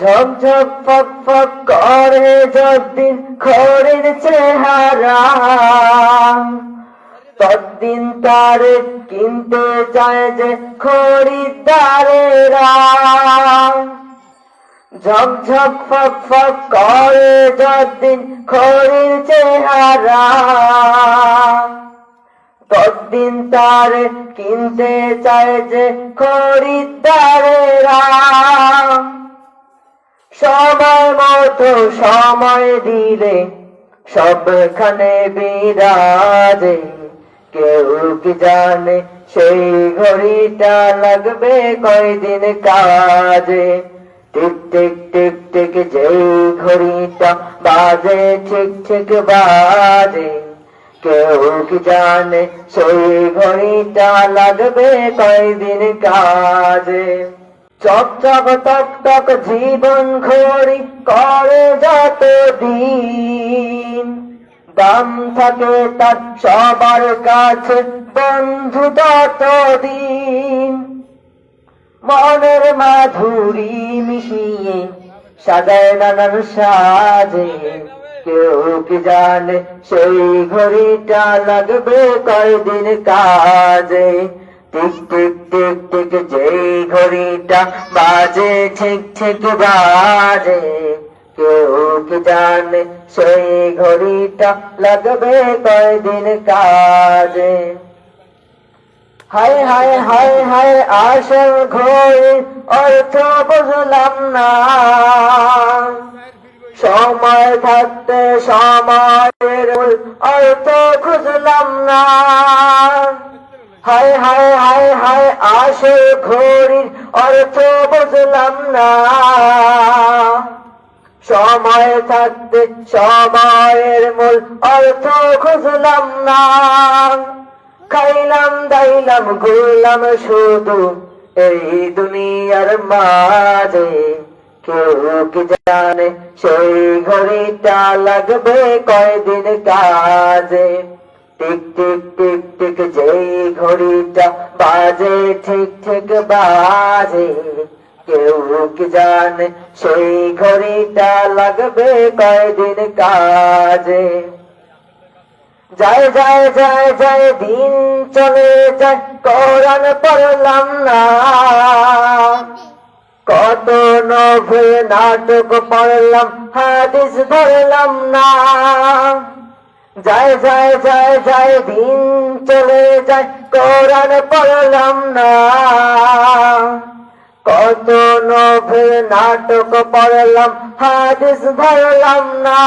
ঝকঝক ফক ফক করে যদিন খড়ির চেহারা। তদ্দিন তারে কিনতে চায় যে খরিদ্দারেরা। ঝকঝক ফক ফক করে যদিন খড়ির চেহারা। তদ্দিন তারে কিনতে চায় যে খরিদ্দারেরা। সময় মতো সময় দিলে সবখানে বিরাজে। কেউ কি জানে সেই ঘড়িটা লাগবে কয়দিন কাজে? টিক টিক টিক টিক যেই ঘড়িটা বাজে ঠিক ঠিক বাজে। কেউ কি জানে সেই ঘড়িটা লাগবে কয়দিন কাজে? চক চক টক টক জীবন ঘড়ি করে যত দিন। দাম থাকে তার সবার কাছে বন্ধু তত দিন। মনের মাধুরী মিশিয়ে সাজায় নানান সাজে, কেউ কি জানে সেই ঘড়িটা লাগবে কয়দিন কাজে? টিক টিক টিক টিক যেই ঘড়িটা বাজে ঠিক ঠিক বাজে কেউ কি জানে সেই ঘড়িটা লাগবে কয়দিন কাজে হায় হায় হায় হায় আসল ঘড়ি অর্থ বুঝলাম না সময় থাকতে সময়ের অর্থ খুঁজলাম না হায় হায় হায় হায় আসল ঘড়ির অর্থ বুঝলাম না। সময় থাকতে সময়ের মূল অর্থ খুঁজলাম না। খাইলাম, দাইলাম, ঘুরলাম শুধু এই দুনিয়ার মাঝে। কেউ কি জানে সেই ঘড়িটা লাগবে কয়দিন কাজে? টিক টিক টিক টিক যেই ঘড়িটা বাজে, ঠিক ঠিক বাজে। কেউ কি জানে, সেই ঘড়িটা লাগবে কয়দিন কাজে। যায় যায় যায় যায়, দিন চলে যায়, কোরআন পড়লাম না। কত নভে নাটক পড়লাম, হাদিস ধরলাম না। যায় যায় যায় যায় দিন চলে যায়। কোরআন পড়লাম না। কত নভে নাটক পড়লাম, হাদিস ধরলাম না।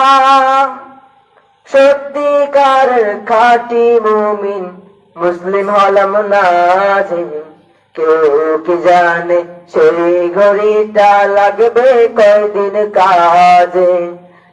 সত্যিকার খাটি মুমিন মুসলিম হলাম না কেউ কি জানে সেই ঘড়িটা লাগবে কয়দিন কাজে?